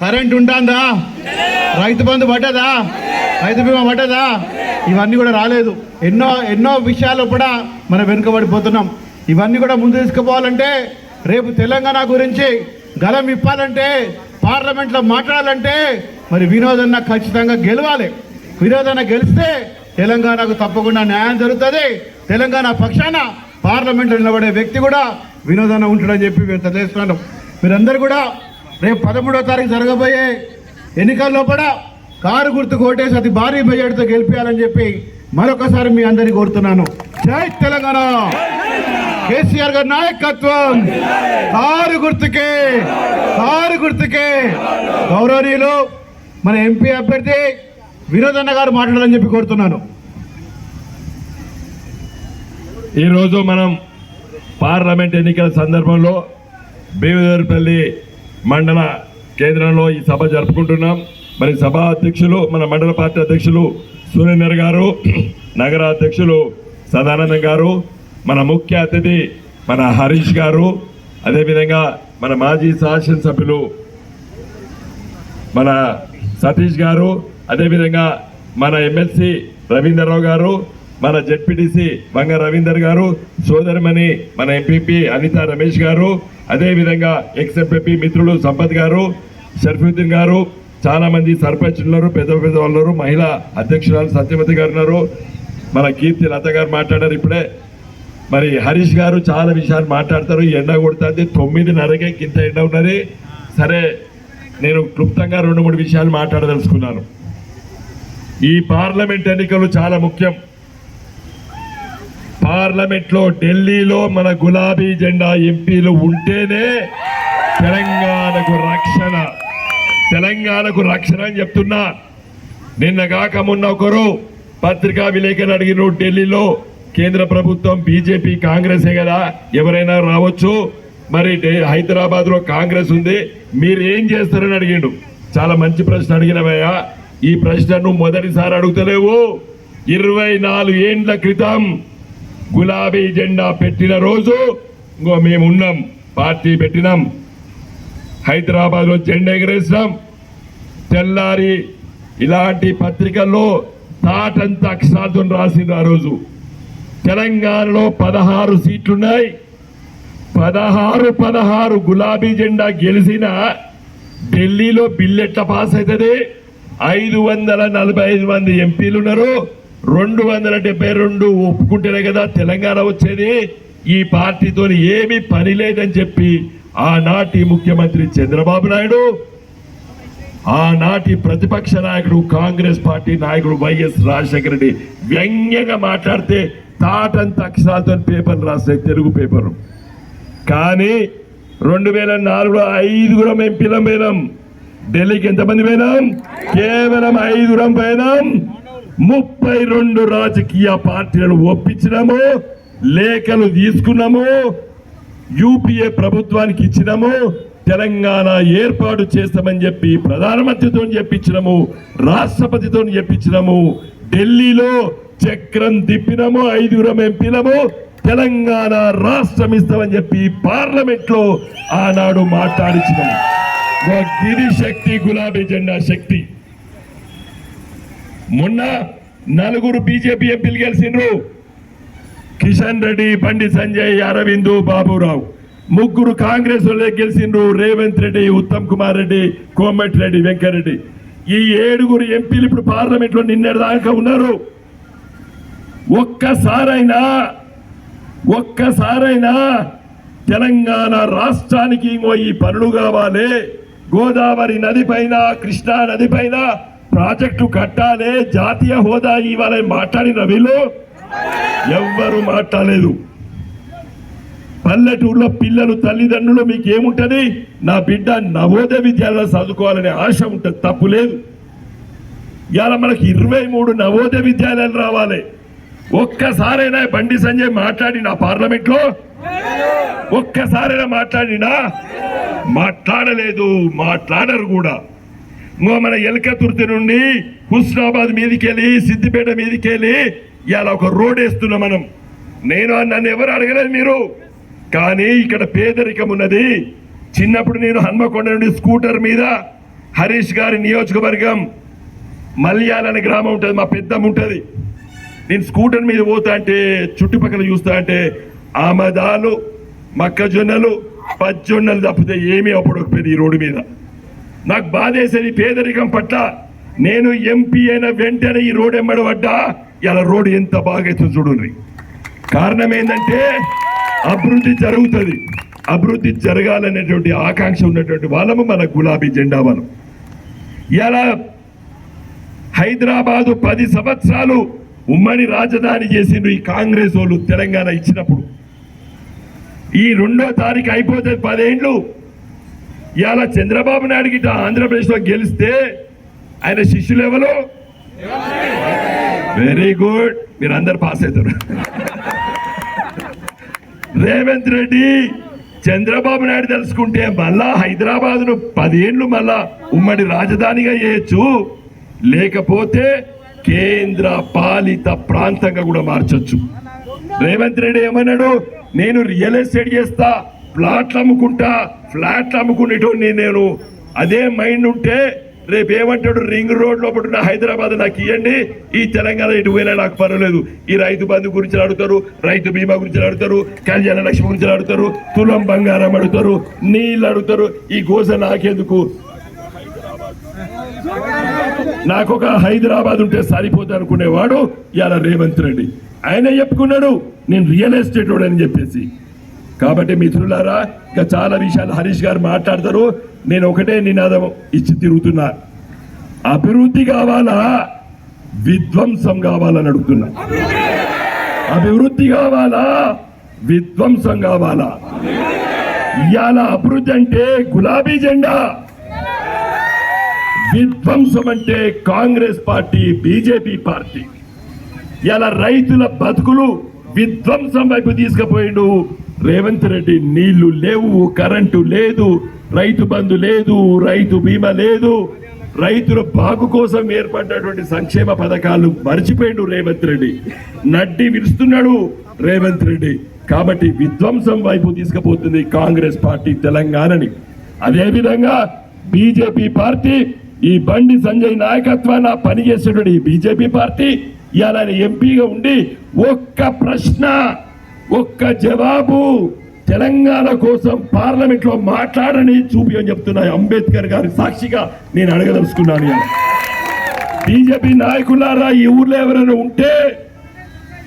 Current ఉంటుందా? రైతు బంధు పడ్డదా? రైతు బీమా పడ్డదా? ఇవన్నీ కూడా రాలేదు. ఎన్నో ఎన్నో విషయాలు కూడా మనం వెనుకబడిపోతున్నాం. ఇవన్నీ కూడా ముందు తీసుకుపోవాలంటే రేపు తెలంగాణ గురించి గలం ఇప్పాలంటే పార్లమెంట్లో మాట్లాడాలంటే మరి వినోదన్న ఖచ్చితంగా గెలవాలి. వినోదన్న గెలిస్తే తెలంగాణకు తప్పకుండా న్యాయం జరుగుతుంది. తెలంగాణ పక్షాన పార్లమెంట్లో నిలబడే వ్యక్తి కూడా వినోదన్న ఉంటాడని చెప్పి మేము తెలియజేస్తున్నాను మీరందరూ కూడా రేపు పదమూడో తారీఖు జరగబోయే ఎన్నికల్లో కూడా కారు గుర్తు కోటేసి అతి భారీ బడ్జెట్తో గెలిపించాలని చెప్పి మరొకసారి మీ అందరినీ కోరుతున్నాను. జై తెలంగాణ! కేసీఆర్ గారి నాయకత్వం! కారు గుర్తుకే! కారు గుర్తుకే! గౌరవనీయులు మన ఎంపీ అభ్యర్థి వినోదన్న గారు మాట్లాడాలని చెప్పి కోరుతున్నాను. ఈరోజు మనం పార్లమెంట్ ఎన్నికల సందర్భంలో బేవేదర్పల్లి మండల కేంద్రంలో ఈ సభ జరుపుకుంటున్నాం. మరి సభా అధ్యక్షులు మన మండల పార్టీ అధ్యక్షులు సురేందర్ గారు నగర అధ్యక్షులు సదానందం గారు మన ముఖ్య అతిథి మన హరీష్ గారు అదేవిధంగా మన మాజీ శాసనసభ్యులు మన సతీష్ గారు అదేవిధంగా మన ఎమ్మెల్సీ రవీందర్రావు గారు మన జెడ్పీటీసీ బంగ రవీందర్ గారు సోదరిమణి మన ఎంపీపీ అనిత రమేష్ గారు అదేవిధంగా ఎక్స్ ఎంపీ మిత్రులు సంపత్ గారు షర్ఫుద్దీన్ గారు చాలా మంది సర్పంచ్ ఉన్నారు పెద్ద పెద్ద వాళ్ళు మహిళా అధ్యక్షురాలు సత్యవతి గారు ఉన్నారు. మన కీర్తి లత గారు మాట్లాడారు ఇప్పుడే. మరి హరీష్ గారు చాలా విషయాలు మాట్లాడతారు ఈ ఎండ కొడుతుంది తొమ్మిదిన్నరకే ఇంత ఎండ ఉన్నది. సరే నేను క్లుప్తంగా రెండు మూడు విషయాలు మాట్లాడదలుచుకున్నాను. ఈ పార్లమెంట్ ఎన్నికలు చాలా ముఖ్యం. పార్లమెంట్లో ఢిల్లీలో మన గులాబీ జెండా ఎంపీలు ఉంటేనే తెలంగాణకు రక్షణ. తెలంగాణకు రక్షణ అని చెప్తున్నా. నిన్న కాక మొన్న ఒకరు పత్రికా విలేకరులు అడిగిన ఢిల్లీలో కేంద్ర ప్రభుత్వం బీజేపీ కాంగ్రెసే కదా ఎవరైనా రావచ్చు. మరి హైదరాబాద్లో కాంగ్రెస్ ఉంది మీరు ఏం చేస్తారని అడిగిండు. చాలా మంచి ప్రశ్న అడిగినవయ్యా ఈ ప్రశ్నను మొదటిసారి అడుగుతలేవు. ఇరవై నాలుగు ఏండ్ల క్రితం గులాబీ జెండా పెట్టిన రోజు ఇంకో మేము ఉన్నాం పార్టీ పెట్టినాం. హైదరాబాద్లో జెండా ఎగరేసినాం. తెల్లారి ఇలాంటి పత్రికల్లో తాటంత అక్షరాలతో రాసింది ఆ రోజు. తెలంగాణలో పదహారు సీట్లున్నాయి. పదహారు పదహారు గులాబీ జెండా గెలిచిన ఢిల్లీలో బిల్లు ఎట్లా పాస్ అవుతుంది ఐదు వందల నలభై ఐదు మంది ఎంపీలు ఉన్నారు రెండు వందల డెబ్బై రెండు ఒప్పుకుంటేనే కదా తెలంగాణ వచ్చేది. ఈ పార్టీతో ఏమీ పని లేదని చెప్పి ఆనాటి ముఖ్యమంత్రి చంద్రబాబు నాయుడు ఆనాటి ప్రతిపక్ష నాయకుడు కాంగ్రెస్ పార్టీ నాయకుడు వైఎస్ రాజశేఖర రెడ్డి వ్యంగ్యంగా మాట్లాడితే తాటంత అక్షరాలతో పేపర్ రాస్తాయి తెలుగు పేపర్ కానీ రెండు వేల నాలుగులో ఐదుగురం ఎంపీలం పోయినాం. ఢిల్లీకి ఎంతమంది పోయినాం? కేవలం ఐదుగురం పోయినాం. ముప్పై రెండు రాజకీయ పార్టీలను ఒప్పించినాము లేఖలు తీసుకున్నాము యూపీఏ ప్రభుత్వానికి ఇచ్చినాము తెలంగాణ ఏర్పాటు చేస్తామని చెప్పి ప్రధానమంత్రితో చెప్పించినాము రాష్ట్రపతితో చెప్పించినాము ఢిల్లీలో చక్రం తిప్పినము ఐదుగురం ఎంపీలము తెలంగాణ రాష్ట్రం ఇస్తామని చెప్పి పార్లమెంట్లో ఆనాడు మాట్లాడించినాము. గిరిశక్తి గిరి శక్తి గులాబీ జెండా శక్తి. మొన్న నలుగురు బీజేపీ ఎంపీలు గెలిచిండ్రు. కిషన్ రెడ్డి బండి సంజయ్ అరవిందు బాబురావు. ముగ్గురు కాంగ్రెస్ వాళ్ళే గెలిచిండ్రు. రేవంత్ రెడ్డి ఉత్తమ్ కుమార్ రెడ్డి కోమటి రెడ్డి వెంకరెడ్డి. ఈ ఏడుగురు ఎంపీలు ఇప్పుడు పార్లమెంట్లో నిన్నటి దాకా ఉన్నారు. ఒక్కసారైనా ఒక్కసారైనా తెలంగాణ రాష్ట్రానికి ఇంకో ఈ పనులు కావాలి. గోదావరి నది పైన కృష్ణా నది పైన ప్రాజెక్టు కట్టాలే జాతీయ హోదా ఇవ్వాలని మాట్లాడిన వీళ్ళు? ఎవ్వరు మాట్లాడలేదు. పల్లెటూరులో పిల్లలు తల్లిదండ్రులు మీకు ఏముంటది నా బిడ్డ నవోదయ విద్యాలయంలో చదువుకోవాలనే ఆశ ఉంటుంది తప్పు లేదు. ఇవాళ మనకి ఇరవై మూడు నవోదయ విద్యాలయాలు రావాలి. ఒక్కసారైనా బండి సంజయ్ మాట్లాడి నా ఒక్కసారైనా మాట్లాడినా? మాట్లాడలేదు మాట్లాడరు కూడా. మన ఎలకతుర్తి నుండి హుస్నాబాద్ మీదకెళ్ళి సిద్దిపేట మీదకెళ్ళి ఇలా ఒక రోడ్ వేస్తున్నాం మనం. నేను నన్ను ఎవరు అడగలేదు మీరు? కానీ ఇక్కడ పేదరికం ఉన్నది. చిన్నప్పుడు నేను హన్మకొండ నుండి స్కూటర్ మీద హరీష్ గారి నియోజకవర్గం మల్యాల అనే గ్రామం ఉంటుంది మా పెద్దమ్మ ఉంటుంది. నేను స్కూటర్ మీద పోతా అంటే చుట్టుపక్కల చూస్తా అంటే ఆమదాలు మొక్కజొన్నలు పచ్చొన్నలు తప్పితే ఏమీ అప్పుడు ఈ రోడ్డు మీద. నాకు బాధేసేది పేదరికం పట్ల. నేను ఎంపీ అయిన వెంటనే ఈ రోడ్ ఎమ్మడబడ్డా ఇలా రోడ్డు ఎంత బాగా చూడండి. కారణం ఏంటంటే అభివృద్ధి జరుగుతుంది. అభివృద్ధి జరగాలనేటువంటి ఆకాంక్ష ఉన్నటువంటి వాళ్ళము మన గులాబీ జెండా వనం ఇలా హైదరాబాదు పది సంవత్సరాలు ఉమ్మడి రాజధాని చేసిండ్రు ఈ కాంగ్రెస్ వాళ్ళు తెలంగాణ ఇచ్చినప్పుడు. ఈ రెండో తారీఖు అయిపోతుంది పదేండ్లు ఇవాళ చంద్రబాబు నాయుడు గిట్ట ఆంధ్రప్రదేశ్లో గెలిస్తే ఆయన శిష్యులు ఎవరు? వెరీ గుడ్ మీరు అందరు పాస్ అవుతారు. రేవంత్ రెడ్డి చంద్రబాబు నాయుడు తెలుసుకుంటే మళ్ళా హైదరాబాద్ను పదేళ్ళు మళ్ళా ఉమ్మడి రాజధానిగా చేయొచ్చు. లేకపోతే కేంద్ర పాలిత ప్రాంతంగా కూడా మార్చొచ్చు. రేవంత్ రెడ్డి ఏమన్నాడు? నేను రియల్ ఎస్టేట్ చేస్తా ప్లాట్లు అమ్ముకుంటా ఫ్లాట్ అమ్ముకునేటోడిని నేను. అదే మైండ్ ఉంటే రేపు ఏమంటాడు? రింగ్ రోడ్ లోపల ఉన్న హైదరాబాద్ నాకు ఇవ్వండి ఈ తెలంగాణ ఇటు పోయినా నాకు పర్వాలేదు. ఈ రైతు బంధు గురించి అడుగుతారు రైతు బీమా గురించి అడుగుతారు కళ్యాణ లక్ష్మి గురించి అడుగుతారు తులం బంగారం అడుగుతారు నీళ్ళు అడుగుతారు. ఈ గోస నాకెందుకు? నాకు ఒక హైదరాబాద్ ఉంటే సరిపోతుంది అనుకునేవాడు ఇలా రేవంత్ రెడ్డి. ఆయన చెప్పుకున్నాడు నేను రియల్ ఎస్టేట్ అని చెప్పేసి. కాబట్టి మిత్రులారా ఇంకా చాలా విషయాలు హరీష్ గారు మాట్లాడతారు. నేను ఒకటే నినాదం ఇచ్చి తిరుగుతున్నా. అభివృద్ధి కావాలా? విధ్వంసం కావాలని అడుగుతున్నా. అభివృద్ధి కావాలా? విధ్వంసం కావాలా? ఇవాళ అభివృద్ధి అంటే గులాబీ జెండా. విధ్వంసం అంటే కాంగ్రెస్ పార్టీ బీజేపీ పార్టీ. ఇలా రైతుల బతుకులు విధ్వంసం వైపు తీసుకుపోయిండు. రేవంత్ రెడ్డి నీళ్ళు లేవు కరెంటు లేదు రైతు బంధు లేదు రైతు బీమా లేదు. రైతుల బాగు కోసం ఏర్పడినటువంటి సంక్షేమ పథకాలు మర్చిపోయిండు రేవంత్ రెడ్డి. నడ్డి విరుస్తున్నాడు రేవంత్ రెడ్డి. కాబట్టి విధ్వంసం వైపు తీసుకుపోతుంది కాంగ్రెస్ పార్టీ తెలంగాణని. అదేవిధంగా బీజేపీ పార్టీ ఈ బండి సంజయ్ నాయకత్వాన పనిచేసేటువంటి ఈ బీజేపీ పార్టీ ఇవాళ ఎంపీగా ఉండి ఒక్క ప్రశ్న ఒక్క జవాబు తెలంగాణ కోసం పార్లమెంట్లో మాట్లాడని చూపి అని చెప్తున్నా అంబేద్కర్ గారి సాక్షిగా నేను అడగదలుచుకున్నాను బీజేపీ నాయకులారా ఈ ఊర్లో ఎవరైనా ఉంటే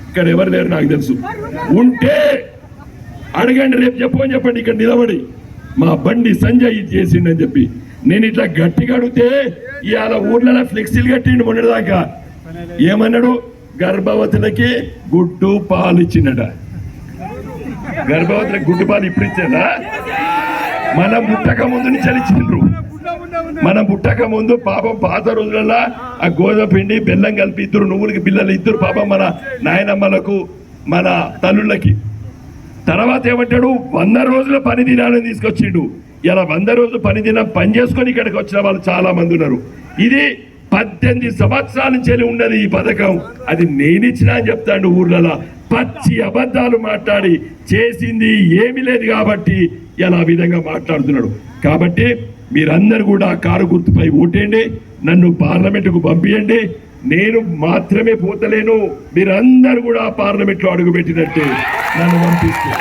ఇక్కడ ఎవరు లేరు నాకు తెలుసు. ఉంటే అడగండి రేపు చెప్పని చెప్పండి ఇక్కడ నిలబడి. మా బండి సంజయ్ ఇది చేసిండని చెప్పి. నేను ఇట్లా గట్టిగా అడిగితే ఇవాళ ఊర్లలో ఫ్లెక్సీలు కట్టిండు మొన్నటిదాకా. ఏమన్నాడు? గర్భవతులకి గుడ్డు పాలు ఇచ్చిండట. గర్భవతులకు గుడ్డుపాలు ఇప్పుడు ఇచ్చాడా మన ముట్టక ముందు నుంచి ఇచ్చిండ్రు మనం పుట్టక ముందు పాపం పాత రోజులలో ఆ గోధుమ పిండి బెల్లం కలిపి ఇద్దరు నువ్వులకి బిల్లలు ఇద్దరు పాపం మన నాయనమ్మలకు మన తల్లుళ్ళకి. తర్వాత ఏమంటాడు? వంద రోజుల పని దినాలని తీసుకొచ్చిండు. ఇలా వంద రోజులు పని దినం పని చేసుకొని ఇక్కడికి వచ్చిన వాళ్ళు చాలా మంది ఉన్నారు. ఇది పద్దెనిమిది సంవత్సరాల నుంచి ఉన్నది ఈ పథకం. అది నేను అని చెప్తాడు ఊర్లలో. పచ్చి అబద్ధాలు మాట్లాడి చేసింది ఏమీ లేదు కాబట్టి ఇలా ఆ విధంగా మాట్లాడుతున్నాడు. కాబట్టి మీరందరూ కూడా కారు గుర్తుపై ఓటేయండి నన్ను పార్లమెంటుకు పంపించండి నేను మాత్రమే పోతలేను మీరందరూ కూడా పార్లమెంట్లో అడుగుపెట్టినట్టే నన్ను పంపిస్తే.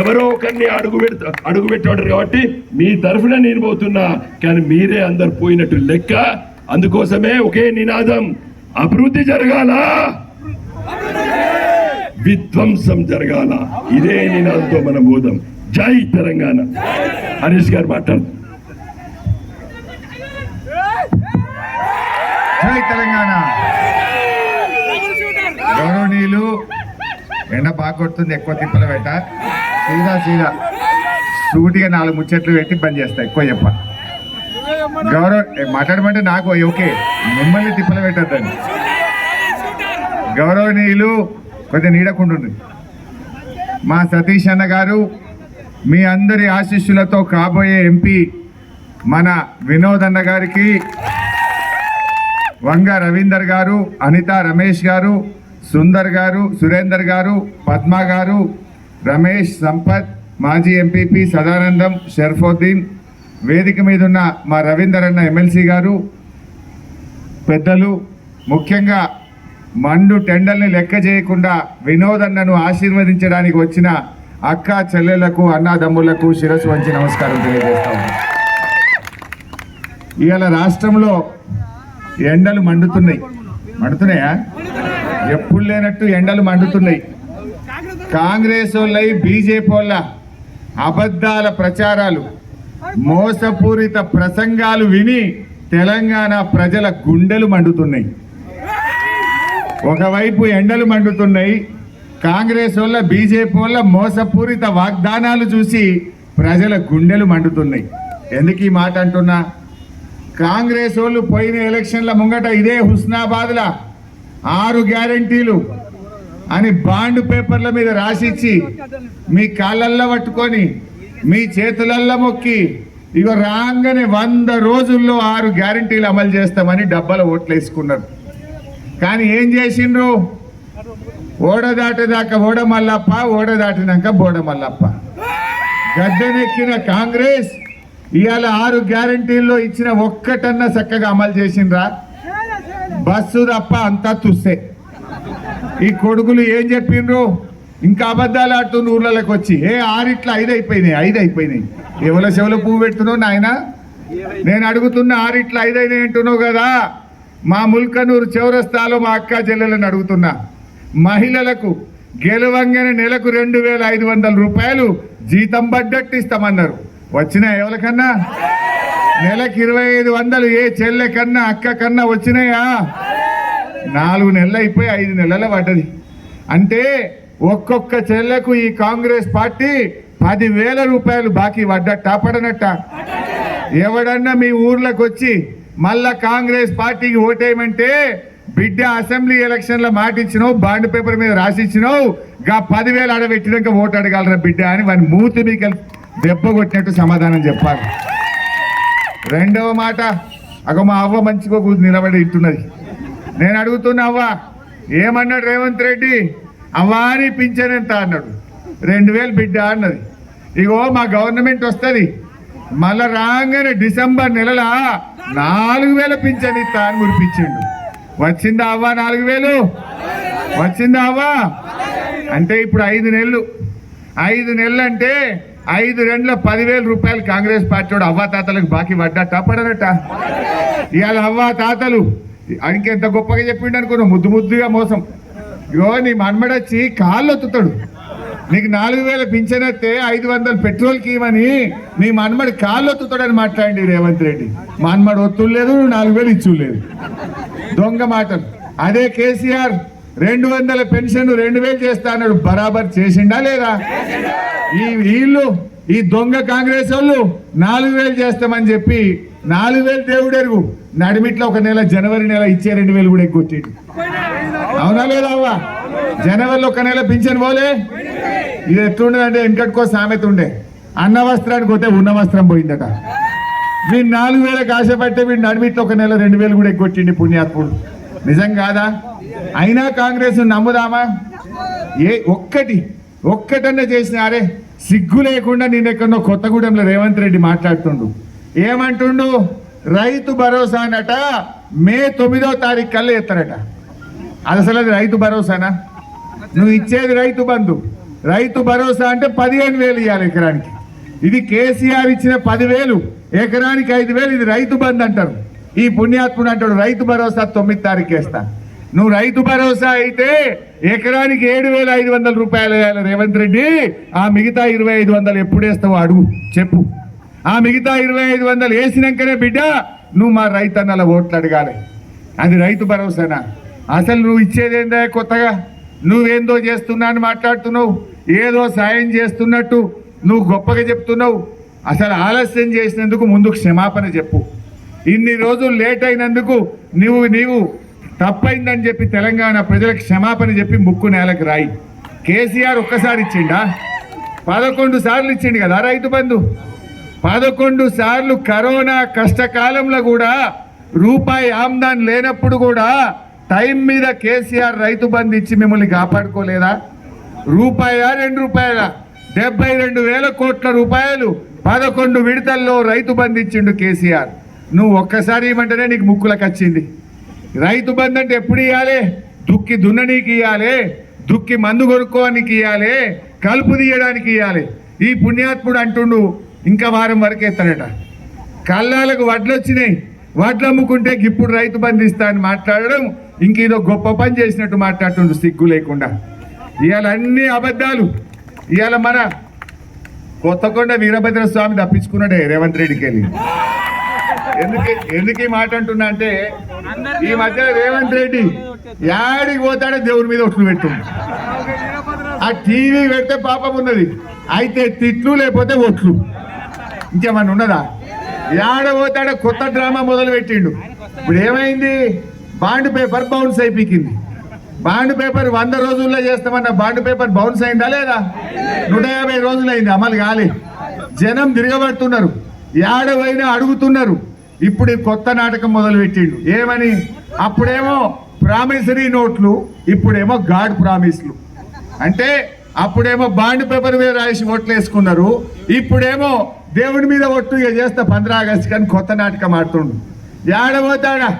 ఎవరో ఒకరిని అడుగు పెడతా అడుగు పెట్టాడు కాబట్టి మీ తరఫున నేను పోతున్నా కానీ మీరే అందరు పోయినట్టు లెక్క. అందుకోసమే ఒకే నినాదం అభివృద్ధి జరగాల? విధ్వంసం జరగాల. ఇదే నినాదంతో మన బోధం. జై తెలంగాణ. హరీష్ గారు మాట్లాడు. జై తెలంగాణ. గౌరవనీయులు ఎండ బాగా కొడుతుంది ఎక్కువ తిప్పలు పెట్ట సీదా సీదా. సూటిగా నాలుగు ముచ్చట్లు పెట్టి బంద్ చేస్తా ఎక్కువ చెప్ప. గౌరవ మాట్లాడమంటే నాకు ఓకే. మిమ్మల్ని తిప్పలు పెట్టద్దండి గౌరవనీయులు కొంచెం నీడకుంటుండ్రి మా సతీష్ అన్న గారు మీ అందరి ఆశీస్సులతో కాబోయే ఎంపీ మన వినోద్ అన్న గారికి వంగ రవీందర్ గారు అనిత రమేష్ గారు సుందర్ గారు సురేందర్ గారు పద్మ గారు రమేష్ సంపత్ మాజీ ఎంపీపీ సదానందం షర్ఫుద్దీన్ వేదిక మీద ఉన్న మా రవీందర్ అన్న ఎమ్మెల్సీ గారు పెద్దలు ముఖ్యంగా మండు టెండల్ని లెక్క చేయకుండా వినోదన్నను ఆశీర్వదించడానికి వచ్చిన అక్క చెల్లెళ్ళకు అన్నాదమ్ములకు శిరస్సు వంచి నమస్కారం తెలియజేస్తాం ఇవాళ రాష్ట్రంలో ఎండలు మండుతున్నాయి. మండుతున్నాయా? ఎప్పుడు లేనట్టు ఎండలు మండుతున్నాయి. కాంగ్రెస్ వాళ్ళై బీజేపీ వాళ్ళ అబద్ధాల ప్రచారాలు మోసపూరిత ప్రసంగాలు విని తెలంగాణ ప్రజల గుండెలు మండుతున్నాయి. ఒకవైపు ఎండలు మండుతున్నాయి. కాంగ్రెస్ వల్ల బీజేపీ వల్ల మోసపూరిత వాగ్దానాలు చూసి ప్రజల గుండెలు మండుతున్నాయి. ఎందుకు ఈ మాట అంటున్నా? కాంగ్రెస్ వాళ్ళు పోయిన ఎలక్షన్ల ముంగట ఇదే హుస్నాబాద్ల ఆరు గ్యారంటీలు అని బాండ్ పేపర్ల మీద రాసిచ్చి మీ కాళ్ళల్లో పట్టుకొని మీ చేతులల్లో మొక్కి ఇక రాగానే వంద రోజుల్లో ఆరు గ్యారంటీలు అమలు చేస్తామని డబ్బాల ఓట్లు వేసుకున్నారు కానీ ఏం చేసిండ్రు? ఓడ దాటేదాకా ఓడ మల్లప్ప ఓడ దాటినాక బోడ మల్లప్ప గద్దెనెక్కిన కాంగ్రెస్ ఇవాళ ఆరు గ్యారంటీల్లో ఇచ్చిన ఒక్కటన్నా చక్కగా అమలు చేసిండ్రా? బస్సు తప్ప అంతా తుస్సే. ఈ కొడుకులు ఏం చెప్పిండ్రు? ఇంకా అబద్ధాలు ఆడుతున్న ఊర్లలోకి వచ్చి. ఏ ఆరిట్ల ఐదు అయిపోయినాయి ఐదు అయిపోయినాయి ఎవరో చెవుల పువ్వు పెడుతున్నావు నాయన? నేను అడుగుతున్న ఆరిట్లా ఐదు అయినాయి అంటున్నావు కదా? మా ముల్కనూరు చౌరస్తాలో మా అక్క చెల్లెలను అడుగుతున్నా. మహిళలకు గెలవంగానే నెలకు రెండు వేల ఐదు వందల రూపాయలు జీతం పడ్డట్టు ఇస్తామన్నారు. వచ్చినా ఎవరికన్నా? నెలకు ఇరవై ఐదు వందలు ఏ చెల్లె కన్నా అక్క కన్నా వచ్చినాయా? నాలుగు నెలలు అయిపోయి ఐదు నెలల పడ్డది. అంటే ఒక్కొక్క చెల్లెకు ఈ కాంగ్రెస్ పార్టీ పదివేల రూపాయలు బాకీ పడ్డట్ట పడనట్ట? ఎవడన్నా మీ ఊర్లోకి వచ్చి మళ్ళా కాంగ్రెస్ పార్టీకి ఓటేయమంటే బిడ్డ అసెంబ్లీ ఎలక్షన్ల మాట ఇచ్చినావు బాండ్ పేపర్ మీద రాసి ఇచ్చినావు గా పదివేలు అడబెట్టినాక ఓటు అడగలరా బిడ్డ అని వాని మూతి మీకు దెబ్బ కొట్టినట్టు సమాధానం చెప్పాలి. రెండవ మాట అగ మా అవ్వ మంచిగా కూర్చొని నిలబడి ఇట్టున్నది. నేను అడుగుతున్నా అవ్వ ఏమన్నాడు రేవంత్ రెడ్డి? అవ్వా అని పింఛన్ ఎంత అన్నాడు. రెండు వేలు బిడ్డ అన్నది. ఇగో మా గవర్నమెంట్ వస్తుంది. మళ్ళా రాగానే డిసెంబర్ నెలలా నాలుగు వేల పింఛన్ ఇస్తా అని మురిపించిండు. వచ్చిందా అవ్వ నాలుగు వేలు వచ్చిందా అవ్వ? అంటే ఇప్పుడు ఐదు నెలలు. ఐదు నెలలు అంటే ఐదు రెండుల పదివేల రూపాయలు కాంగ్రెస్ పార్టీ వాడు అవ్వ తాతలకు బాకీ పడ్డట పడనట ఇవాళ అవ్వ తాతలు ఇంకెంత గొప్పగా చెప్పిండు అనుకున్నావు? ముద్దు ముద్దుగా మోసం. ఇగో నీ మన్మడొచ్చి కాళ్ళు ఒత్తుతాడు. నీకు నాలుగు వేల పింఛనెత్తే ఐదు వందలు పెట్రోల్కి ఇవ్వని నీ మన్మడి కాళ్ళు ఒత్తుతాడని మాట్లాడి రేవంత్ రెడ్డి. మన్మడు ఒత్తులేదు లేదు నాలుగు వేలు ఇచ్చులేదు దొంగ మాటలు. అదే కేసీఆర్ రెండు వందల పెన్షన్ రెండు వేలు చేస్తా అన్నాడు. బరాబర్ చేసిండా లేదా? ఈ వీళ్ళు ఈ దొంగ కాంగ్రెస్ వాళ్ళు నాలుగు వేలు చేస్తామని చెప్పి నాలుగు వేలు దేవుడెరుగు. నడిమిట్లో ఒక నెల జనవరి నెల ఇచ్చే రెండు వేలు కూడా ఎగ్గొట్టిండు. అవునా లేదా అవ్వ? జనవరిలో ఒక నెల పింఛన్ పోలే. ఇది ఎట్లుండదంటే వెనకటికో సామెత ఉండే. అన్న వస్త్రానికి పోతే ఉన్న వస్త్రం పోయిందట. వీడు నాలుగు వేలకు ఆశపడితే వీడు నడిమిట్లో ఒక నెల రెండు వేలు కూడా ఎగ్గొట్టిండి పుణ్యాత్ముడు. నిజం కాదా? అయినా కాంగ్రెస్ నమ్ముదామా? ఏ ఒక్కటి ఒక్కటన్నా చేసినారే సిగ్గు లేకుండా నేను ఎక్కడో కొత్తగూడెంలో రేవంత్ రెడ్డి మాట్లాడుతుండు. ఏమంటుండు? రైతు భరోసా అనట మే తొమ్మిదో తారీఖు కల్లా ఎత్తారట. అది అసలు అది రైతు భరోసానా? నువ్వు ఇచ్చేది రైతు బంధు. రైతు భరోసా అంటే పదిహేను వేలు ఇవ్వాలి ఎకరానికి. ఇది కేసీఆర్ ఇచ్చిన పదివేలు ఎకరానికి ఐదు వేలు ఇది రైతు బంధు అంటారు. ఈ పుణ్యాత్ముడు అంటాడు రైతు భరోసా తొమ్మిది తారీఖు వేస్తా. నువ్వు రైతు భరోసా అయితే ఎకరానికి ఏడు వేల ఐదు వందల రూపాయలు వేయాలి రేవంత్ రెడ్డి. ఆ మిగతా ఇరవై ఐదు వందలు ఎప్పుడేస్తావు అడుగు చెప్పు. ఆ మిగతా ఇరవై ఐదు వందలు వేసినాకనే బిడ్డ నువ్వు మా రైతన్నల ఓట్లు అడగాలి. అది రైతు భరోసానా? అసలు నువ్వు ఇచ్చేదేందా కొత్తగా? నువ్వేందో చేస్తున్నా అని మాట్లాడుతున్నావు. ఏదో సాయం చేస్తున్నట్టు నువ్వు గొప్పగా చెప్తున్నావు. అసలు ఆలస్యం చేసినందుకు ముందు క్షమాపణ చెప్పు. ఇన్ని రోజులు లేట్ అయినందుకు నువ్వు నీవు తప్పైందని చెప్పి తెలంగాణ ప్రజలకు క్షమాపణ చెప్పి ముక్కు నేలకు రాయి. కేసీఆర్ ఒక్కసారి ఇచ్చిండా? పదకొండు సార్లు ఇచ్చిండు కదా రైతు బంధు. పదకొండు సార్లు కరోనా కష్టకాలంలో కూడా రూపాయి ఆమ్దాన్ లేనప్పుడు కూడా టైం మీద కేసీఆర్ రైతు బంధు ఇచ్చి మిమ్మల్ని కాపాడుకోలేదా? రూపాయా రెండు రూపాయల? డెబ్బై రెండు వేల కోట్ల రూపాయలు పదకొండు విడతల్లో రైతు బంధు ఇచ్చిండు కేసీఆర్. నువ్వు ఒక్కసారి ఇవ్వమంటేనే నీకు ముక్కులకు వచ్చింది రైతు బంధు అంటే ఎప్పుడు ఇవ్వాలి దుక్కి దున్ననీకి ఇవ్వాలి దుక్కి మందు కొనుక్కోనికి ఇవ్వాలి కలుపు తీయడానికి ఇవ్వాలి ఈ పుణ్యాత్ముడు అంటుండు ఇంకా వారం వరకు ఎత్తాడట. కళ్ళాలకు వడ్లు వచ్చినాయి వడ్లు అమ్ముకుంటే ఇప్పుడు రైతు బంధు ఇస్తా అని మాట్లాడడం ఇంక ఇదో గొప్ప పని చేసినట్టు మాట్లాడుతుండు సిగ్గు లేకుండా. ఇవాళ అన్ని అబద్ధాలు. ఇవాళ మన కొత్తకొండ వీరభద్ర స్వామి తప్పించుకున్నాడే రేవంత్ రెడ్డికి వెళ్ళి ఎందుకు ఎందుకు ఈ మాట అంటున్నా అంటే ఈ మధ్య రేవంత్ రెడ్డి యాడికి పోతాడో దేవుడి మీద ఒట్లు పెట్టుండు. ఆ టీవీ పెడితే పాపం ఉన్నది. అయితే తిట్లు లేకపోతే ఒట్లు. ఇంకేమన్నా ఉన్నదా? యాడ పోతాడో కొత్త డ్రామా మొదలు పెట్టిండు ఇప్పుడు ఏమైంది? బాండ్ పేపర్ బౌన్స్ అయిపోయింది బాండ్ పేపర్ వంద రోజుల్లో చేస్తామన్న బాండ్ పేపర్ బౌన్స్ అయిందా లేదా? నూట యాభై రోజులు అయింది అమలు కాలే. జనం తిరగబడుతున్నారు. ఏడవైనా అడుగుతున్నారు. ఇప్పుడు కొత్త నాటకం మొదలు పెట్టిండు ఏమని? అప్పుడేమో ప్రామిసరీ నోట్లు ఇప్పుడేమో గాడ్ ప్రామిస్లు. అంటే అప్పుడేమో బాండ్ పేపర్ మీద రాసి ఓట్లు వేసుకున్నారు. ఇప్పుడేమో దేవుడి మీద ఒట్టు ఇక చేస్తా పంద్రాగస్ట్ కానీ కొత్త నాటకం ఆడుతుండు. ఏడబోతాడా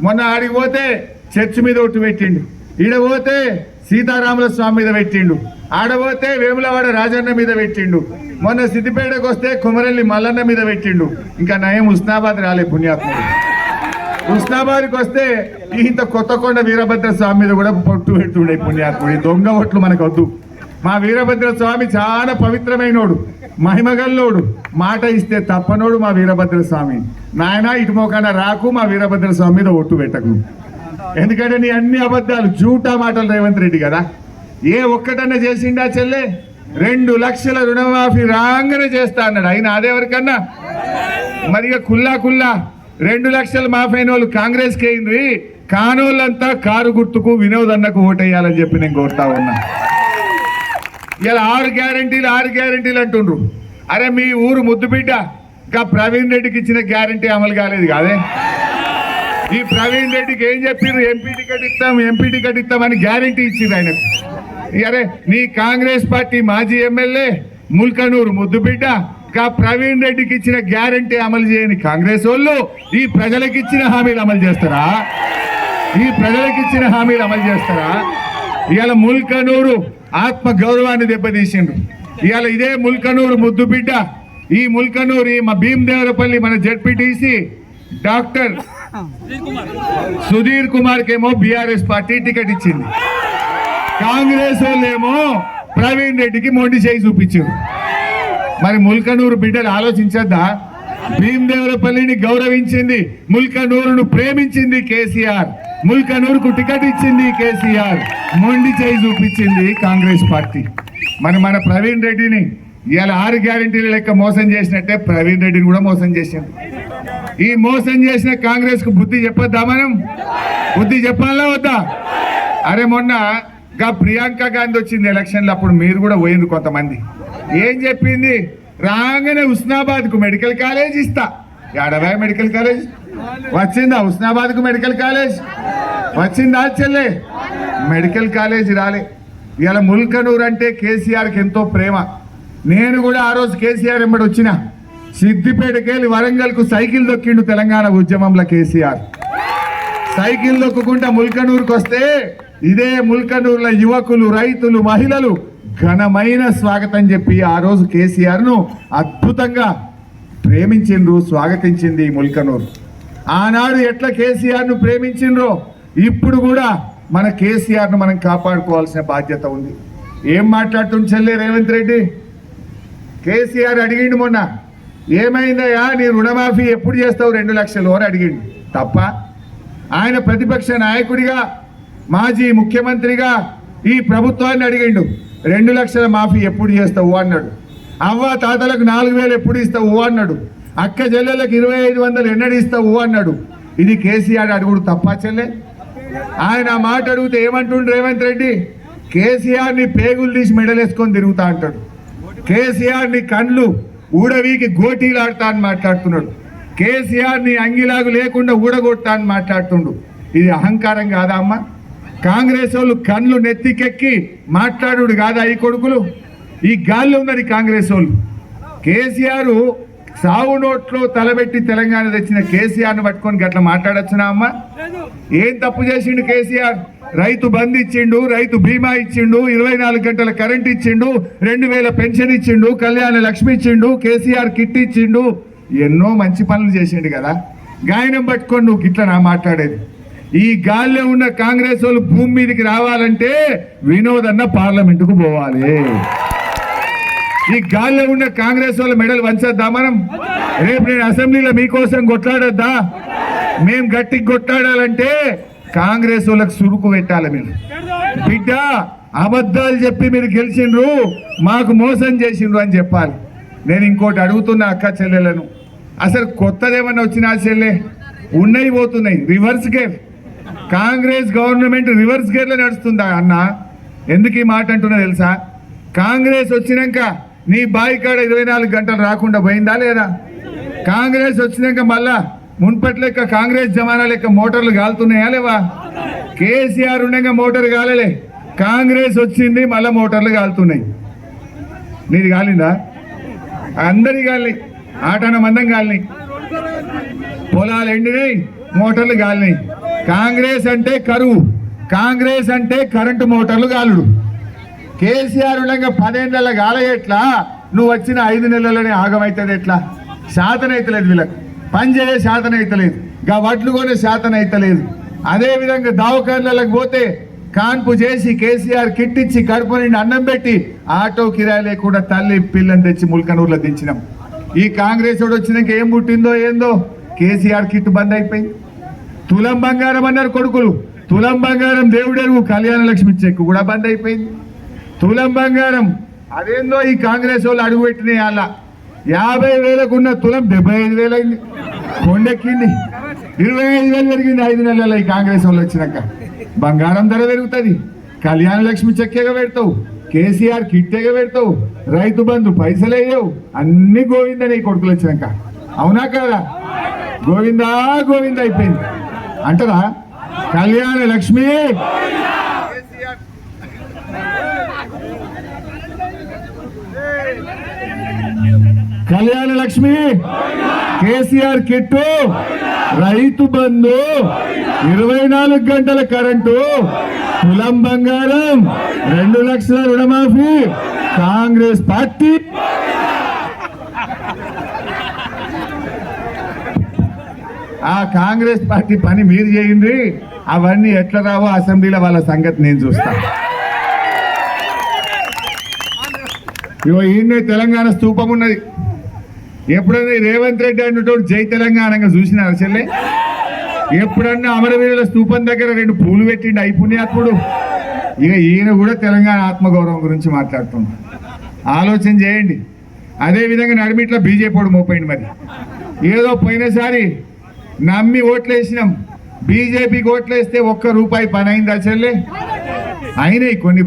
మొన్న ఆడికి పోతే చర్చ్ మీద ఒట్టు పెట్టిండు. ఈడ పోతే సీతారాముల స్వామి మీద పెట్టిండు. ఆడపోతే వేములవాడ రాజన్న మీద పెట్టిండు. మొన్న సిద్దిపేటకు వస్తే కుమరల్లి మల్లన్న మీద పెట్టిండు. ఇంకా నయం ఉస్నాబాద్ రాలే పుణ్యాత్ముడు. ఉస్నాబాద్కి వస్తే ఇంత కొత్తకొండ వీరభద్ర స్వామి మీద కూడా పొట్టు పెడుతుండే పుణ్యాత్ముడు. దొంగ ఒట్లు మనకు వద్దు. మా వీరభద్ర స్వామి చాలా పవిత్రమైనోడు మహిమగల్లోడు. మాట ఇస్తే తప్పనోడు మా వీరభద్ర స్వామి. నాయన ఇటు మోకాన రాకు మా వీరభద్ర స్వామి మీద ఒట్టు పెట్టకు. ఎందుకంటే నీ అన్ని అబద్ధాలు జూటా మాటలు రేవంత్ రెడ్డి కదా. ఏ ఒక్కటన్నా చేసిండా చెల్లె? రెండు లక్షల రుణమాఫీ రాగానే చేస్తా అన్నాడు. అయినా అదేవరికన్నా మరిగా కుల్లా కుల్లా రెండు లక్షలు మాఫైన వాళ్ళు కాంగ్రెస్కి అయింది కానోళ్ళంతా కారు గుర్తుకు వినోద్ అన్నకు ఓటేయాలని చెప్పి నేను కోరుతా ఉన్నా. ఇలా ఆరు గ్యారంటీలు ఆరు గ్యారంటీలు అంటుండ్రు. అరే మీ ఊరు ముద్దుబిడ్డ ఇంకా ప్రవీణ్ రెడ్డికి ఇచ్చిన గ్యారంటీ అమలు కాలేదు కాదే ఈ ప్రవీణ్ రెడ్డికి ఏం చెప్పారు ఎంపీ టికెట్ ఇస్తాం ఎంపీ టికెట్ ఇస్తామని గ్యారంటీ ఇచ్చింది ఆయనకు అరే నీ కాంగ్రెస్ పార్టీ మాజీ ఎమ్మెల్యే ముల్కనూరు ముద్దుబిడ్డ కా ప్రవీణ్ రెడ్డికి ఇచ్చిన గ్యారంటీ అమలు చేయని కాంగ్రెస్ వాళ్ళు ఈ ప్రజలకు ఇచ్చిన హామీలు అమలు చేస్తారా? ఈ ప్రజలకు ఇచ్చిన హామీలు అమలు చేస్తారా? ఇవాళ ముల్కనూరు ఆత్మ గౌరవాన్ని దెబ్బతీసిండు ఇవాళ ఇదే ముల్కనూరు ముద్దు బిడ్డ ఈ ముల్కనూరు ఈ మా భీమదేవరపల్లి మన జడ్పీటీసీ డాక్టర్ సుధీర్ కుమార్ కేమో బీఆర్ఎస్ పార్టీ టికెట్ ఇచ్చింది. కాంగ్రెస్ వాళ్ళేమో ప్రవీణ్ రెడ్డికి మొండి చేయి చూపించారు మరి ముల్కనూరు బిడ్డలు ఆలోచించద్దా? భీమదేవరపల్లిని గౌరవించింది ముల్కనూరును ప్రేమించింది కేసీఆర్. ముల్కనూరుకు టికెట్ ఇచ్చింది కేసీఆర్. మొండి చేయి చూపించింది కాంగ్రెస్ పార్టీ. మరి మన ప్రవీణ్ రెడ్డిని ఇవాళ ఆరు గ్యారంటీల లెక్క మోసం చేసినట్టే ప్రవీణ్ రెడ్డిని కూడా మోసం చేసింది ఈ మోసం చేసిన కాంగ్రెస్కు బుద్ధి చెప్పొద్దా మనం? బుద్ధి చెప్పాలా వద్దా? అరే మొన్న గా ప్రియాంక గాంధీ వచ్చింది ఎలక్షన్లు అప్పుడు మీరు కూడా పోయింది కొంతమంది. ఏం చెప్పింది? రాగానే ఉస్నాబాద్కు మెడికల్ కాలేజ్ ఇస్తా. ఎడవా మెడికల్ కాలేజ్? వచ్చిందా? హుస్నాబాద్కు మెడికల్ కాలేజ్? వచ్చిందా చెల్లె? మెడికల్ కాలేజ్ రాలే. ఇలా ముల్కనూరు అంటే కేసీఆర్కి ఎంతో ప్రేమ. నేను కూడా ఆ రోజు కేసీఆర్ ఎంబడి వచ్చిన. సిద్దిపేటకెళ్ళి వరంగల్కు సైకిల్ దొక్కిండు తెలంగాణ ఉద్యమంలో కేసీఆర్. సైకిల్ దొక్కుకుంటా ముల్కనూరుకు వస్తే ఇదే ముల్కనూరుల యువకులు రైతులు మహిళలు ఘనమైన స్వాగతం చెప్పి ఆ రోజు కేసీఆర్ను అద్భుతంగా ప్రేమించిండ్రు స్వాగతించింది ఈ ముల్కనూరు. ఆనాడు ఎట్లా కేసీఆర్ను ప్రేమించిండ్రో ఇప్పుడు కూడా మన కేసీఆర్ను మనం కాపాడుకోవాల్సిన బాధ్యత ఉంది. ఏం మాట్లాడుతుంది చెల్లె రేవంత్ రెడ్డి? కేసీఆర్ అడిగిండు మొన్న ఏమైందయ్యా నీ రుణమాఫీ ఎప్పుడు చేస్తావు? రెండు లక్షలు అని అడిగిండు. తప్ప ఆయన ప్రతిపక్ష నాయకుడిగా మాజీ ముఖ్యమంత్రిగా ఈ ప్రభుత్వాన్ని అడిగిండు. రెండు లక్షల మాఫీ ఎప్పుడు చేస్తావు? అన్నాడు. అవ్వ తాతలకు నాలుగు వేలు ఎప్పుడు ఇస్తావు? అన్నాడు. అక్క చెల్లెళ్ళకి ఇరవై ఐదు వందలు ఎన్నడిస్తావు అన్నాడు. ఇది కేసీఆర్ అడుగుడు తప్ప చెల్లె. ఆయన మాట అడిగితే ఏమంటుండు రేవంత్ రెడ్డి? కేసీఆర్ని పేగులు తీసి మెడలేసుకొని తిరుగుతా అంటాడు. కేసీఆర్ని కండ్లు ఊడవీకి గోటీలాడతా అని మాట్లాడుతున్నాడు. కేసీఆర్ని అంగిలాగు లేకుండా ఊడగొడతా అని మాట్లాడుతుండు. ఇది అహంకారం కాదా అమ్మ? కాంగ్రెస్ వాళ్ళు కళ్ళు నెత్తికెక్కి మాట్లాడు కాదా ఈ కొడుకులు? ఈ గాల్లో ఉన్నది కాంగ్రెస్ వాళ్ళు. కేసీఆర్ సాగు నోట్లో తలబెట్టి తెలంగాణ తెచ్చిన కేసీఆర్ను పట్టుకొని గట్లా మాట్లాడొచ్చునా అమ్మ? ఏం తప్పు చేసిండు కేసీఆర్? రైతు బంద్ ఇచ్చిండు రైతు బీమా ఇచ్చిండు ఇరవై నాలుగు గంటల కరెంట్ ఇచ్చిండు రెండు వేల పెన్షన్ ఇచ్చిండు కళ్యాణ లక్ష్మి ఇచ్చిండు కేసీఆర్ కిట్ ఇచ్చిండు. ఎన్నో మంచి పనులు చేసిండు కదా. గాయనం పట్టుకొని నువ్వు గిట్లనా మాట్లాడేది. ఈ గాల్లో ఉన్న కాంగ్రెస్ వాళ్ళు భూమి మీదకి రావాలంటే వినోద్ అన్న పార్లమెంటుకు పోవాలి. ఈ గాల్లో ఉన్న కాంగ్రెస్ వాళ్ళ మెడల్ వంచొద్దా మనం? రేపు నేను అసెంబ్లీలో మీకోసం కొట్లాడొద్దా? మేం గట్టికి కొట్లాడాలంటే కాంగ్రెస్ వాళ్ళకి సురుకు పెట్టాలి మీరు. బిడ్డ అబద్ధాలు చెప్పి మీరు గెలిచిండ్రు మాకు మోసం చేసిండ్రు అని చెప్పాలి. నేను ఇంకోటి అడుగుతున్నా అక్క చెల్లెలను. అసలు కొత్తదేమన్నా వచ్చినా చెల్లె ఉన్నాయి పోతున్నాయి reverse gear Congress government reverse గేర్లో నడుస్తుందా అన్న? ఎందుకు ఈ మాట అంటున్నా తెలుసా? కాంగ్రెస్ వచ్చినాక నీ బాయి కాడ ఇరవై నాలుగు గంటలు రాకుండా పోయిందా లేదా? కాంగ్రెస్ వచ్చినాక మళ్ళా మున్పటి లెక్క కాంగ్రెస్ జమానా లెక్క మోటార్లు కాలుతున్నాయా లేవా? కేసీఆర్ ఉండగా మోటార్ కాలలే కాంగ్రెస్ వచ్చింది మళ్ళా మోటార్లు కాలుతున్నాయి నీది కాలిందా అందరి కాలినాయి ఆటన మందం కాలినాయి పొలాలు ఎండినాయి మోటార్లు గాలినాయి. కాంగ్రెస్ అంటే కరువు. కాంగ్రెస్ అంటే కరెంటు మోటార్లు గాలుడు. కేసీఆర్ ఉండగా పదేళ్ళ ఎట్లా? నువ్వు వచ్చిన ఐదు నెలలనే ఆగమవుతుంది ఎట్లా? శాతం అయితలేదు వీళ్ళకి. పని చేయ శాతం అవుతలేదు గా వడ్లు కొనే శాతనైతలేదు. అదేవిధంగా అదే దావకాన్లకు పోతే కాన్పు చేసి కేసీఆర్ కిట్ ఇచ్చి కడుపు నిండి అన్నం పెట్టి ఆటో కిరాయి లేకుండా తల్లి పిల్లని తెచ్చి ముల్కనూరులో దించినాం. ఈ కాంగ్రెస్ వాడు వచ్చినాక ఏం పుట్టిందో ఏందో? కేసీఆర్ కిట్ బంద్ అయిపోయింది. తులం బంగారం అన్నారు కొడుకులు. తులం బంగారం దేవుడెరుగు కళ్యాణ లక్ష్మి చెక్కు కూడా బంద్ అయిపోయింది. తులం బంగారం. అదేందో ఈ కాంగ్రెస్ వాళ్ళు అడుగుపెట్టినాయి అలా. యాభై వేలకు ఉన్న తులం డెబ్బై ఐదు వేలు అయింది కొండెక్కింది. ఇరవై ఐదు వేలు పెరిగింది ఐదు నెలల ఈ కాంగ్రెస్ వాళ్ళు వచ్చినాక. బంగారం ధర పెరుగుతుంది. కళ్యాణ లక్ష్మి చెక్కేగా పెడతావు కేసీఆర్ కిట్టేగా పెడతావు రైతు బంధు పైసలు వేయవు అన్ని గోవిందని ఈ కొడుకులు వచ్చినాక. అవునా కదా? గోవిందా గోవింద అయిపోయింది. అంటారా కళ్యాణ లక్ష్మి! కళ్యాణ లక్ష్మి కేసీఆర్ కిట్టు రైతు బంధు ఇరవై నాలుగు గంటల కరెంటు కులం బంగారం రెండు లక్షల రుణమాఫీ కాంగ్రెస్ పార్టీ. ఆ కాంగ్రెస్ పార్టీ పని మీరు చేయండి అవన్నీ ఎట్లా రావో అసెంబ్లీలో వాళ్ళ సంగతి నేను చూస్తా. ఇగో ఈయనే తెలంగాణ స్తూపం ఉన్నది. ఎప్పుడైనా రేవంత్ రెడ్డి అన్నటువంటి జై తెలంగాణగా చూసినారు చెల్లె? ఎప్పుడన్నా అమరవీరుల స్థూపం దగ్గర రెండు పూలు పెట్టిండు అయిపోయినప్పుడు ఇక ఈయన కూడా తెలంగాణ ఆత్మగౌరవం గురించి మాట్లాడుతున్నాం ఆలోచన చేయండి. అదే విధంగా నడిమిట్ల బీజేపీ మోపోయింది మరి. ఏదో పోయినసారి నమ్మి ఓట్లేసినాం. బీజేపీకి ఓట్లేస్తే ఒక్క రూపాయి పని అయిందా చెల్లె? అయినాయి కొన్ని.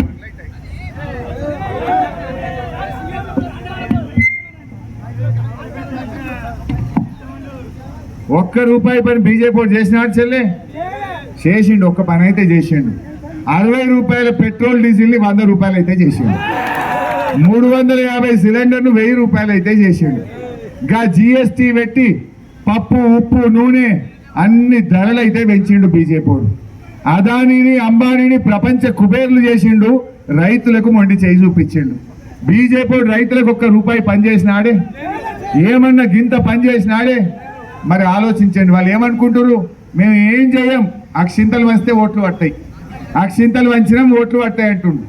ఒక్క రూపాయి పని బీజేపీ చేసినాడు చెల్లె? చేసిండు ఒక్క పని అయితే చేసిండు. అరవై రూపాయల పెట్రోల్ డీజిల్ని వంద రూపాయలు అయితే చేసిండు. మూడు వందల యాభై సిలిండర్ను వెయ్యి రూపాయలు అయితే చేసిండు. గా జిఎస్టీ పెట్టి పప్పు ఉప్పు నూనె అన్ని ధరలు అయితే పెంచిండు బీజేపీ అదానీని అంబానీని ప్రపంచ కుబేర్లు చేసిండు రైతులకు మొండి చేయి చూపించిండు. బీజేపీ రైతులకు ఒక్క రూపాయి పనిచేసినాడే ఏమన్నా గింత పనిచేసినాడే మరి ఆలోచించండి వాళ్ళు ఏమనుకుంటారు మేము ఏం చేయం? అక్షింతలు వంచితే ఓట్లు పట్టాయి అక్షింతలు వంచినాం ఓట్లు పట్టాయి అంటుండు.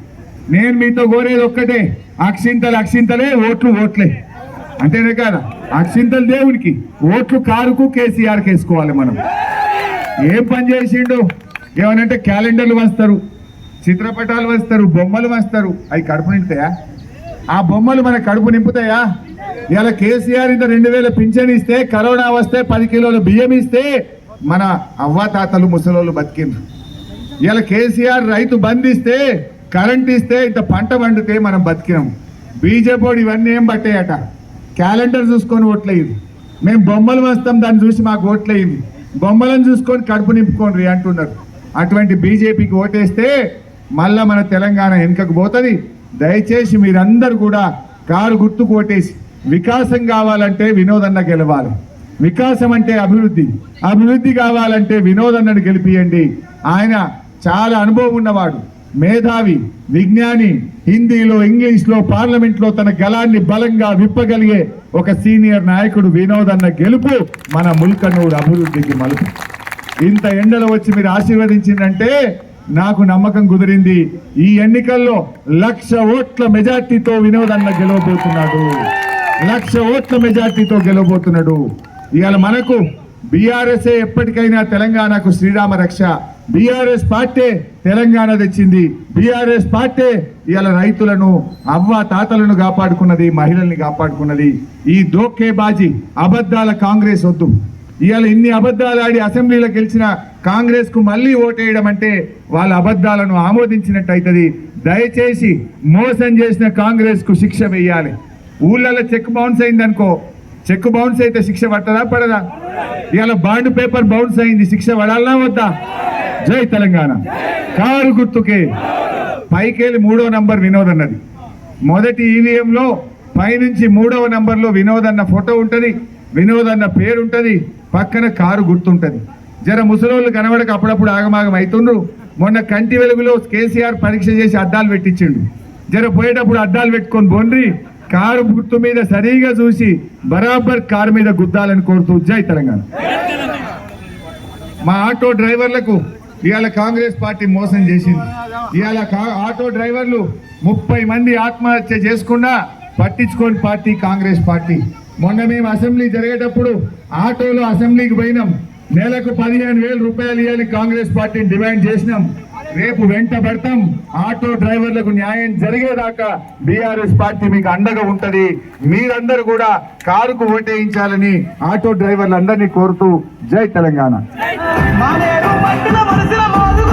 నేను మీతో కోరేది ఒక్కటే అక్షింతలు అక్షింతలే ఓట్లు ఓట్లే. అంతేనే కదా? అక్షింతలు దేవునికి ఓట్లు కారుకు కేసీఆర్కి వేసుకోవాలి మనం. ఏం పని చేసిండు? ఏమనంటే క్యాలెండర్లు వస్తారు చిత్రపటాలు వస్తారు బొమ్మలు వస్తారు అవి కడుపు నింపుతాయా? ఆ బొమ్మలు మన కడుపు నింపుతాయా? ఇవాళ కేసీఆర్ ఇంత రెండు వేల పింఛన్ ఇస్తే కరోనా వస్తే పది కిలోలు బియ్యం ఇస్తే మన అవ్వాతాతలు ముసలోళ్ళు బతికిండ్రు. ఇలా కేసీఆర్ రైతు బంధిస్తే కరెంట్ ఇస్తే ఇంత పంట పండితే మనం బతికినాం. బీజేపీ ఇవన్నీ ఏం పట్టాయట? క్యాలెండర్ చూసుకొని ఓట్లేయింది మేము బొమ్మలు వస్తాం దాన్ని చూసి మాకు ఓట్లేయింది బొమ్మలను చూసుకొని కడుపు నింపుకోండి అంటున్నారు. అటువంటి బీజేపీకి ఓటేస్తే మళ్ళా మన తెలంగాణ వెనుకకు పోతుంది. దయచేసి మీరందరూ కూడా కారు గుర్తుకు ఓటేసి వికాసం కావాలంటే వినోదన్న గెలవాలి. వికాసం అంటే అభివృద్ధి. అభివృద్ధి కావాలంటే వినోదన్నను గెలిపియండి. ఆయన చాలా అనుభవం ఉన్నవాడు. మేధావి విజ్ఞాని హిందీలో ఇంగ్లీష్లో పార్లమెంట్లో తన గలాన్ని బలంగా విప్పగలిగే ఒక సీనియర్ నాయకుడు వినోదన్న గెలుపు మన ముల్కనూరు అభివృద్ధికి మలుపు. ఇంత ఎండలో వచ్చి మీరు ఆశీర్వదించిందంటే నాకు నమ్మకం కుదిరింది. ఈ ఎన్నికల్లో లక్ష ఓట్ల మెజార్టీతో వినోదన్న గెలవబోతున్నాడు. లక్ష ఓట్ల మెజార్టీతో గెలవబోతున్నాడు. ఇవాళ మనకు బీఆర్ఎస్ఏ ఎప్పటికైనా తెలంగాణకు శ్రీరామ రక్ష. బీఆర్ఎస్ పార్టీ తెలంగాణ తెచ్చింది. బీఆర్ఎస్ పార్టీ ఇవాళ రైతులను అవ్వ తాతలను కాపాడుకున్నది మహిళల్ని కాపాడుకున్నది. ఈ దోకేబాజీ అబద్ధాల కాంగ్రెస్ వద్దు. ఇవాళ ఇన్ని అబద్ధాలు ఆడి అసెంబ్లీలో గెలిచిన కాంగ్రెస్కు మళ్ళీ ఓటేయడం అంటే వాళ్ళ అబద్ధాలను ఆమోదించినట్టు అవుతుంది దయచేసి మోసం చేసిన కాంగ్రెస్కు శిక్ష వేయాలి. ఊళ్ళలో చెక్ బౌన్స్ అయింది అనుకో చెక్ బౌన్స్ అయితే శిక్ష పట్టదా పడదా? ఇవాళ బాండ్ పేపర్ బౌన్స్ అయింది శిక్ష పడాలనా వద్దా? జై తెలంగాణ. కారు గుర్తుకే. పైకెళ్ళి మూడో నంబర్ వినోద్ అన్నది. మొదటి ఈవీఎంలో పైనుంచి మూడవ నంబర్లో వినోద్ అన్న ఫోటో ఉంటుంది వినోద్ అన్న పేరు ఉంటుంది పక్కన కారు గుర్తుంటుంది. జర ముసలోళ్ళు కనబడక అప్పుడప్పుడు ఆగమాగం అవుతుండ్రు మొన్న కంటి వెలుగులో కేసీఆర్ పరీక్ష చేసి అద్దాలు పెట్టించిండు. జర పోయేటప్పుడు అద్దాలు పెట్టుకొని బొండ్రి. కారు గుర్తు మీద సరిగా చూసి బరాబర్ కారు మీద గుద్దాలని కోరుతూ జై తెలంగాణ. మా ఆటో డ్రైవర్లకు ఇవాళ కాంగ్రెస్ పార్టీ మోసం చేసింది. ఇవాళ కా- ఆటో డ్రైవర్లు ముప్పై మంది ఆత్మహత్య చేసుకున్నా పట్టించుకోని పార్టీ కాంగ్రెస్ పార్టీ. మొన్న మేము అసెంబ్లీ జరిగేటప్పుడు ఆటోలో అసెంబ్లీకి పోయినాం. నెలకు పదిహేను వేల రూపాయలు ఇవ్వాలి కాంగ్రెస్ పార్టీని డిమాండ్ చేసినాం. రేపు వెంట పెడతాం. ఆటో డ్రైవర్లకు న్యాయం జరిగేదాకా బీఆర్ఎస్ పార్టీ మీకు అండగా ఉంటుంది. మీరందరూ కూడా కారుకు ఓటేయించాలని ఆటో డ్రైవర్లందరినీ కోరుతూ జై తెలంగాణ.